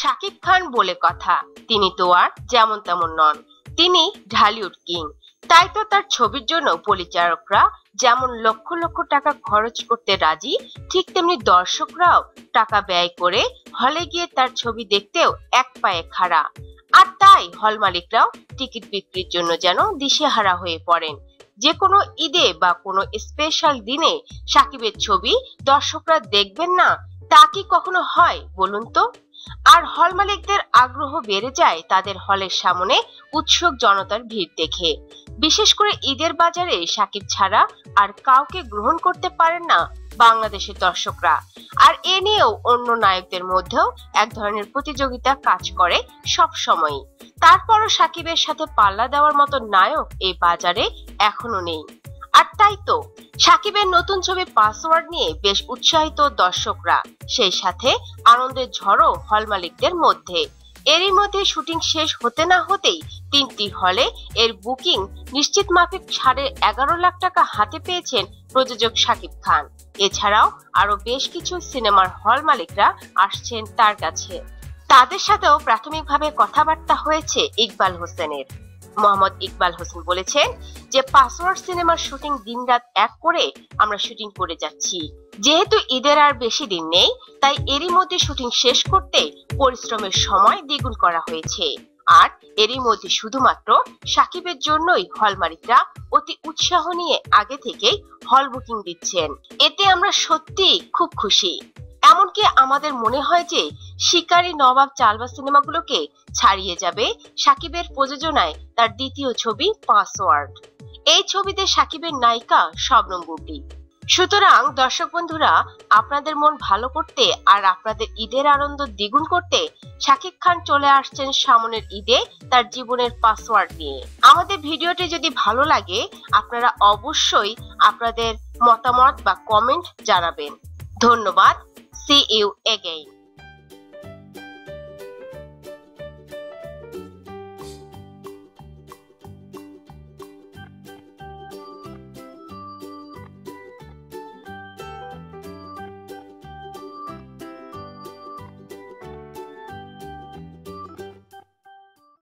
শাকিব খান বলে কথা। তিনি তো আর যেমন তেমন নন। তিনি ঢালিউড কিং। তাই তো তার ছবির জন্য পরিচালকরা যেমন লক্ষ লক্ষ টাকা খরচ করতে রাজি, ঠিক তেমনি দর্শকরাও টাকা ব্যয় করে হলে গিয়ে তার ছবি দেখতেও এক পায়ে খাড়া। আর তাই হল মালিকরাও টিকিট বিক্রির জন্য যেন দিশেহারা হয়ে পড়েন। যে কোনো ঈদে বা কোনো স্পেশাল দিনে সাকিবের ছবি দর্শকরা দেখবেন না, তা কি কখনো হয় বলুন তো? আর হল মালিকদের আগ্রহ বেড়ে যায় তাদের হলের সামনে উৎসুক জনতার ভিড় দেখে। বিশেষ করে ঈদের বাজারে সাকিব ছাড়া আর কাউকে গ্রহণ করতে পারেন না বাংলাদেশের দর্শকরা। আর এ নিয়েও অন্য নায়কদের মধ্যেও এক ধরনের প্রতিযোগিতা কাজ করে সব সময়ই তারপরও সাকিবের সাথে পাল্লা দেওয়ার মতো নায়ক এই বাজারে এখনও নেই। আর তাই তো সাকিবের নতুন ছবি পাসওয়ার্ড নিয়ে বেশ উৎসাহিত দর্শকরা, সেই সাথে আনন্দের ঝড়ও হল মালিকদের মধ্যে। এরই মধ্যে শুটিং শেষ হতে না হতেই তিনটি হলে এর বুকিং নিশ্চিত মাফিক সাড়ে এগারো লাখ টাকা হাতে পেয়েছেন প্রযোজক সাকিব খান। এছাড়াও আরও বেশ কিছু সিনেমার হল মালিকরা আসছেন তার কাছে। তাদের সাথেও প্রাথমিকভাবে কথাবার্তা হয়েছে ইকবাল হোসেনের। মোহাম্মদ ইকবাল হোসেন বলেছেন যে পাসওয়ার্ড সিনেমার শুটিং দিনরাত এক করে আমরা শুটিং করে যাচ্ছি। যেহেতু ঈদের আর বেশি দিন নেই, তাই এরই মধ্যে শুটিং শেষ করতে পরিশ্রমের সময় দ্বিগুণ করা হয়েছে। আর এরই মধ্যে শুধুমাত্র সাকিবের জন্যই হল মালিকরা অতি উৎসাহ নিয়ে আগে থেকেই হল বুকিং দিচ্ছেন। এতে আমরা সত্যি খুব খুশি। এমনকি আমাদের মনে হয় যে শিকারী নবাব চালবা সিনেমাগুলোকে ছাড়িয়ে যাবে সাকিবের প্রযোজনায় তার দ্বিতীয় ছবি পাসওয়ার্ড। এই ছবিতে সাকিবের নায়িকা শবনম বুবলি সুতরাং দর্শক বন্ধুরা, আপনাদের মন ভালো করতে আর আপনাদের ঈদের আনন্দ দ্বিগুণ করতে শাকিব খান চলে আসছেন সামনের ঈদে তার জীবনের পাসওয়ার্ড নিয়ে। আমাদের ভিডিওটি যদি ভালো লাগে, আপনারা অবশ্যই আপনাদের মতামত বা কমেন্ট জানাবেন। ধন্যবাদ। C you again